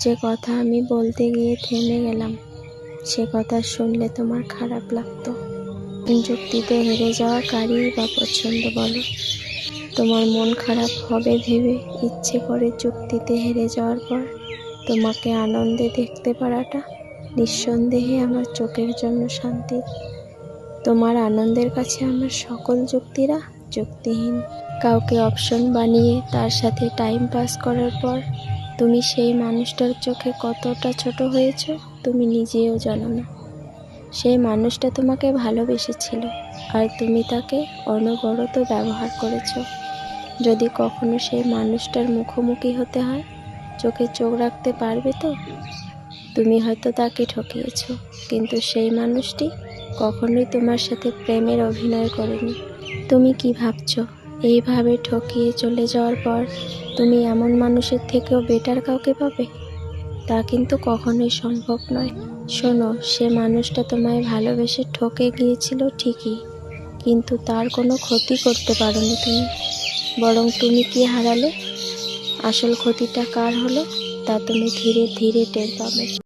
যে কথা আমি বলতে গিয়ে থেমে গেলাম, সে কথা শুনলে তোমার খারাপ লাগতো। যুক্তিতে হেরে যাওয়া কারই বা পছন্দ বলো? তোমার মন খারাপ হবে ভেবে ইচ্ছে করে যুক্তিতে হেরে যাওয়ার পর তোমাকে আনন্দে দেখতে পারাটা নিঃসন্দেহে আমার চোখের জন্য শান্তি। তোমার আনন্দের কাছে আমার সকল যুক্তিরা যুক্তিহীন। কাউকে অপশন বানিয়ে তার সাথে টাইম পাস করার পর তুমি সেই মানুষটার চোখে কতটা ছোট হয়েছ, তুমি নিজেও জানো না। সেই মানুষটা তোমাকে ভালোবেসেছিল আর তুমি তাকে অনবরত ব্যবহার করেছ। যদি কখনো সেই মানুষটার মুখোমুখি হতে হয়, চোখে চোখ রাখতে পারবে তো? তুমি হয়তো তাকে ঠকিয়েছ, কিন্তু সেই মানুষটি কখনোই তোমার সাথে প্রেমের অভিনয় করেনি। তুমি কি ভাবছ? এইভাবে ঠকিয়ে চলে যাওয়ার পর তুমি এমন মানুষের থেকেও বেটার কাউকে পাবে? তা কিন্তু কখনোই সম্ভব নয়। শোনো, সে মানুষটা তোমায় ভালোবেসে ঠকে গিয়েছিল ঠিকই, কিন্তু তার কোনো ক্ষতি করতে পারোনি তুমি। বরং তুমি কি হারালে? আসল ক্ষতিটা কার হলো? তা তুমি ধীরে ধীরে টের পাবে।